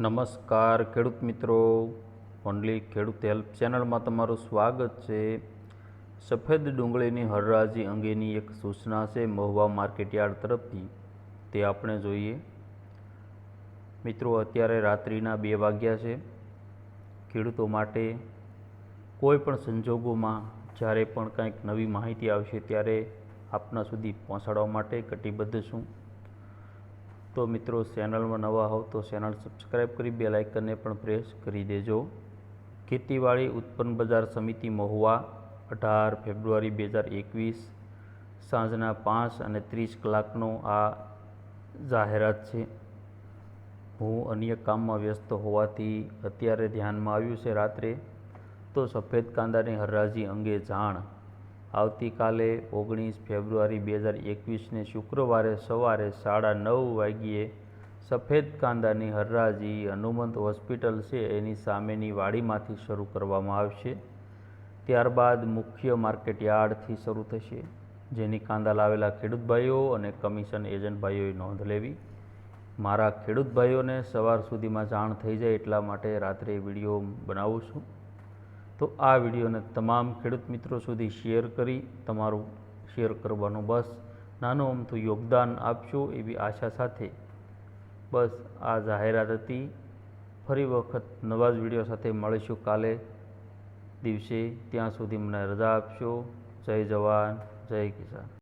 નમસ્કાર ખેડૂત મિત્રો. ઓનલી ખેડૂત હેલ્પ ચેનલમાં તમારું સ્વાગત છે. સફેદ ડુંગળીની હરરાજી અંગેની એક સૂચના છે મહુવા માર્કેટયાર્ડ તરફથી. તે આપણે જોઈએ. મિત્રો, અત્યારે રાત્રિના બે વાગ્યા છે. ખેડૂતો માટે કોઈ પણ સંજોગોમાં જ્યારે પણ કંઈક નવી માહિતી આવશે ત્યારે આપના સુધી પહોંચાડવા માટે કટિબદ્ધ છું. તો મિત્રો ચેનલમાં નવા હોવ તો ચેનલ સબસ્ક્રાઈબ કરી બે લાઇકનને પણ પ્રેસ કરી દેજો. ખેતીવાડી ઉત્પન્ન બજાર સમિતિ મહુવા અઢાર ફેબ્રુઆરી બે હજાર એકવીસ સાંજના પાંચ અને ત્રીસ કલાકનો આ જાહેરાત છે. હું અન્ય કામમાં વ્યસ્ત હોવાથી અત્યારે ધ્યાનમાં આવ્યું છે રાત્રે. તો સફેદ કાંદાની હરાજી અંગે જાણ આવતીકાલે ઓગણીસ ફેબ્રુઆરી બે હજાર એકવીસને શુક્રવારે સવારે સાડા નવ વાગ્યે સફેદ કાંદાની હરરાજી હનુમંત હોસ્પિટલ છે. એની સામેની વાડીમાંથી શરૂ કરવામાં આવશે. ત્યારબાદ મુખ્ય માર્કેટ યાર્ડથી શરૂ થશે, જેની કાંદા લાવેલા ખેડૂત ભાઈઓ અને કમિશન એજન્ટ ભાઈઓએ નોંધ લેવી. મારા ખેડૂત ભાઈઓને સવાર સુધીમાં જાણ થઈ જાય એટલા માટે રાત્રે વીડિયો બનાવું છું. તો આ વિડીયોને તમામ ખેડૂત મિત્રો સુધી શેર કરી તમારું શેર કરવાનું બસ. નાનું અમથું યોગદાન આપશો એવી આશા સાથે. બસ, આ જાહેરાત હતી. ફરી વખત નવા જ વીડિયો સાથે મળીશું કાલે દિવસે. ત્યાં સુધી મને રજા આપશો જય જવાન, જય કિસાન.